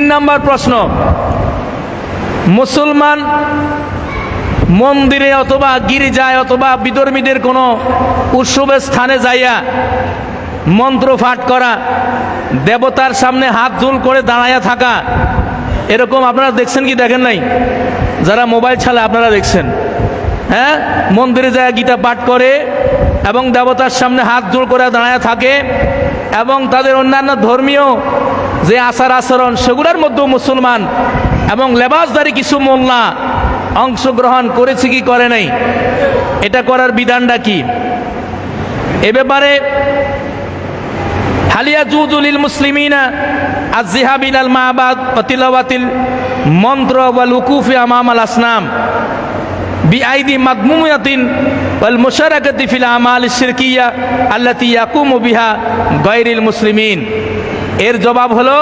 তিন নম্বর প্রশ্ন। মুসলমান মন্দিরে অথবা গির্জায় অথবা বিধর্মীদের কোনো উৎসবের স্থানে যাইয়া মন্ত্র পাঠ করা, দেবতার সামনে হাত জোল করে দাঁড়াইয়া থাকা, এরকম আপনারা দেখছেন কি দেখেন নাই? যারা মোবাইল ছাড়া আপনারা দেখছেন। হ্যাঁ? মন্দিরে যায় গীতা পাঠ করে এবং দেবতার সামনে হাত জোড় করে দাঁড়ায় থাকে এবং তাদের অন্যান্য ধর্মীয় যে আচার আচরণ সেগুলোর মধ্যেও মুসলমান এবং লেবাসদারি কিছু মোল্লা অংশগ্রহণ করেছে কি করে নাই? এটা করার বিধানটা কি? এ ব্যাপারে হালিয়া জুদুলিল মুসলিমিনা আজিহাবিল আল মাহবাদ অতিলাবাতিল মন্ত্র বা লুকুফে আমাম আল আসনাম বিআইদি মাদমুমিয়াতিন মুশারাকাতি ফিল আমাল শিরকিয়া আল্লাতি ইয়াকুমু বিহা গায়রিল মুসলিমিন। এর জবাব হলো,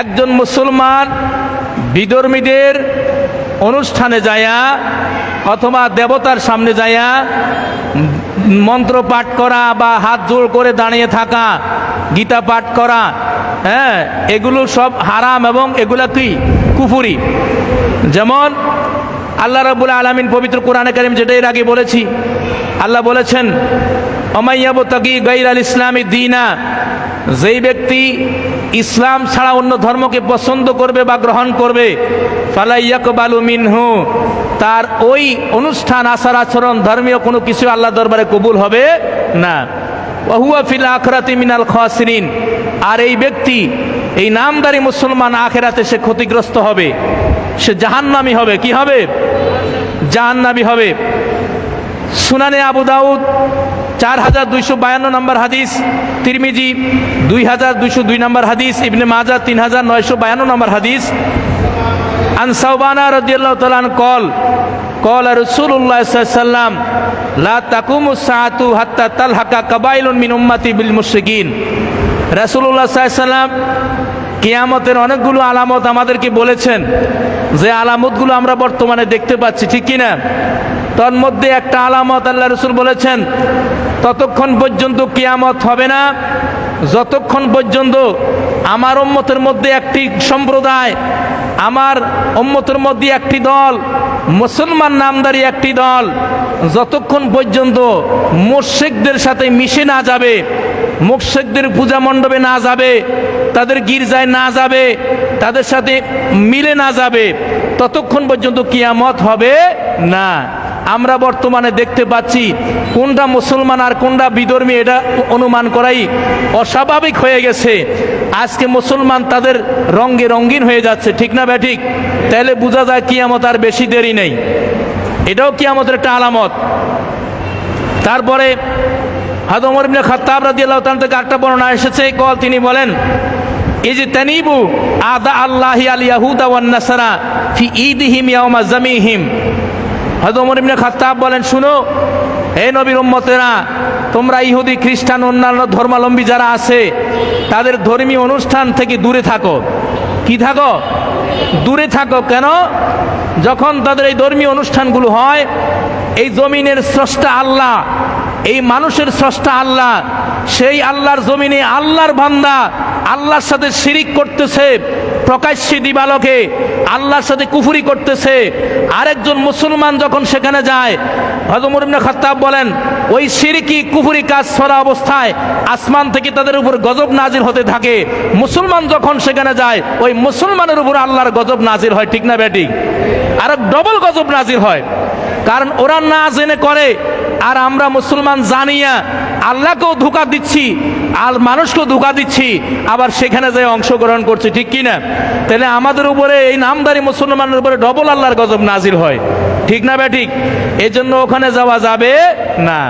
একজন মুসলমান বিধর্মীদের অনুষ্ঠানে যায়া অথবা দেবতার সামনে যায়া মন্ত্র পাঠ করা বা হাত জোড় করে দাঁড়িয়ে থাকা, গীতা পাঠ করা হ্যাঁ এগুলো সব হারাম এবং এগুলা কি? কুফুরি। যেমন আল্লাহ রাবুল আলমিন পবিত্র কোরআনে কারিম যেটা এর আগে বলেছি আল্লাহ বলেছেন অমাইয়াব তাকি গাইর আল ইসলামী দিনা যেই ব্যক্তি ইসলাম ছাড়া অন্য ধর্মকে পছন্দ করবে বা গ্রহণ করবে ফালাইয়াক বালু মিনহু, তার ওই অনুষ্ঠান, আচার আচরণ, ধর্মীয় কোনো কিছু আল্লাহ দরবারে কবুল হবে না। ওহুয়া ফিল আখরাতি মিনাল খাসিরিন, আর এই ব্যক্তি, এই নামদারি মুসলমান আখেরাতে সে ক্ষতিগ্রস্ত হবে, সে জাহান্নামি হবে, কি হবে? জাহান্নামি হবে। সুনানে আবু দাউদ, চার হাজার দুইশো বায়ান্ন নম্বর হাদিস, তিরমিজি, দুই হাজার দুইশো দুই নম্বর হাদিস, ইবনে মাজা তিন হাজার নয়শো বায়ান্ন নম্বর হাদিস। আন সাউবানা রদিয়াল্লাহ তালান কল কল রসুল্লাহ সাল্লাম লা তাকুমু সাআতু হাত্তা তালহাকা কাবাইলুন মিন উম্মতি বিল মুশরিকিন। রাসূলুল্লাহ সাল্লাম কিয়ামতের অনেকগুলো আলামত আমাদেরকে বলেছেন যে আলামতগুলো আমরা বর্তমানে দেখতে পাচ্ছি, ঠিক কিনা? তোর মধ্যে একটা আলামত আল্লাহ রসুল বলেছেন, ততক্ষণ পর্যন্ত কিয়ামত হবে না। যতক্ষণ পর্যন্ত আমার উম্মতের মধ্যে একটি সম্প্রদায়, আমার উম্মতের মধ্যে একটি দল, মুসলমান নামদারি একটি দল, যতক্ষণ পর্যন্ত মোর্শেকদের সাথে মিশে না যাবে মোর্শেকদের পূজা মণ্ডপে না যাবে, তাদের গির্জায় না যাবে, তাদের সাথে মিলে না যাবে, ততক্ষণ পর্যন্ত কিয়ামত হবে না। আমরা বর্তমানে দেখতে পাচ্ছি কোনটা মুসলমান আর কোনটা বিধর্মী এটা অনুমান করাই অস্বাভাবিক হয়ে গেছে। আজকে মুসলমান তাদের রঙ্গে রঙ্গিন হয়ে যাচ্ছে, ঠিক না ব্যাঠিক? তাহলে বোঝা যায় কিয়ামত আর বেশি দেরি নেই। এটাও কিয়ামতের একটা আলামত। তারপরে হাদমর ইবনে খাত্তাব রাদিয়াল্লাহু তাআলা থেকে একটা বর্ণনা এসেছে, কল তিনি বলেন, এই যে তানিবু আদা আল্লাহি আল ইয়াহুদা ওয়ান নাসারা ফি ঈদিহিম ইয়াউমা জামিহিম। হযরত ইবনে খাত্তাব বলেন, শুনো, হে নবীর উম্মতেরা, তোমরা ইহুদি, খ্রিস্টান, অন্যান্য ধর্মাবলম্বী যারা আছে, তাদের ধর্মীয় অনুষ্ঠান থেকে দূরে থাকো। কি থাকো? দূরে থাকো কেন? যখন তাদের এই ধর্মীয় অনুষ্ঠানগুলো হয়, এই জমিনের স্রষ্টা আল্লাহ, এই মানুষের স্রষ্টা আল্লাহ, সেই আল্লাহর জমিনে আল্লাহর বান্দা আল্লাহর সাথে শিরিক করতেছে। প্রকাশ্যে দিবালকে আল্লাহর সাথে কুফুরি করতেছে। আরেকজন মুসলমান যখন সেখানে যায় হজমর খাত্তাব বলেন, ওই সিরিকি কুফুরি কাজ ছড়া অবস্থায় আসমান থেকে তাদের উপর গজব নাজির হতে থাকে। মুসলমান যখন সেখানে যায়, ওই মুসলমানের উপর আল্লাহর গজব নাজির হয়, ঠিক না ব্যাটি আর ডবল গজব নাজির হয়। কারণ ওরা না জেনে করে আর আমরা মুসলমান জানিয়া আল্লাহকেও ধোকা দিচ্ছি, আর মানুষকেও ধোকা দিচ্ছি, আবার সেখানে যে অংশগ্রহণ করছি, ঠিক কি না তাহলে আমাদের উপরে এই নামদারি মুসলমানের উপরে ডবল আল্লাহর গজব নাজিল হয়। ঠিক না ব্যাঠিক এই জন্য ওখানে যাওয়া যাবে না।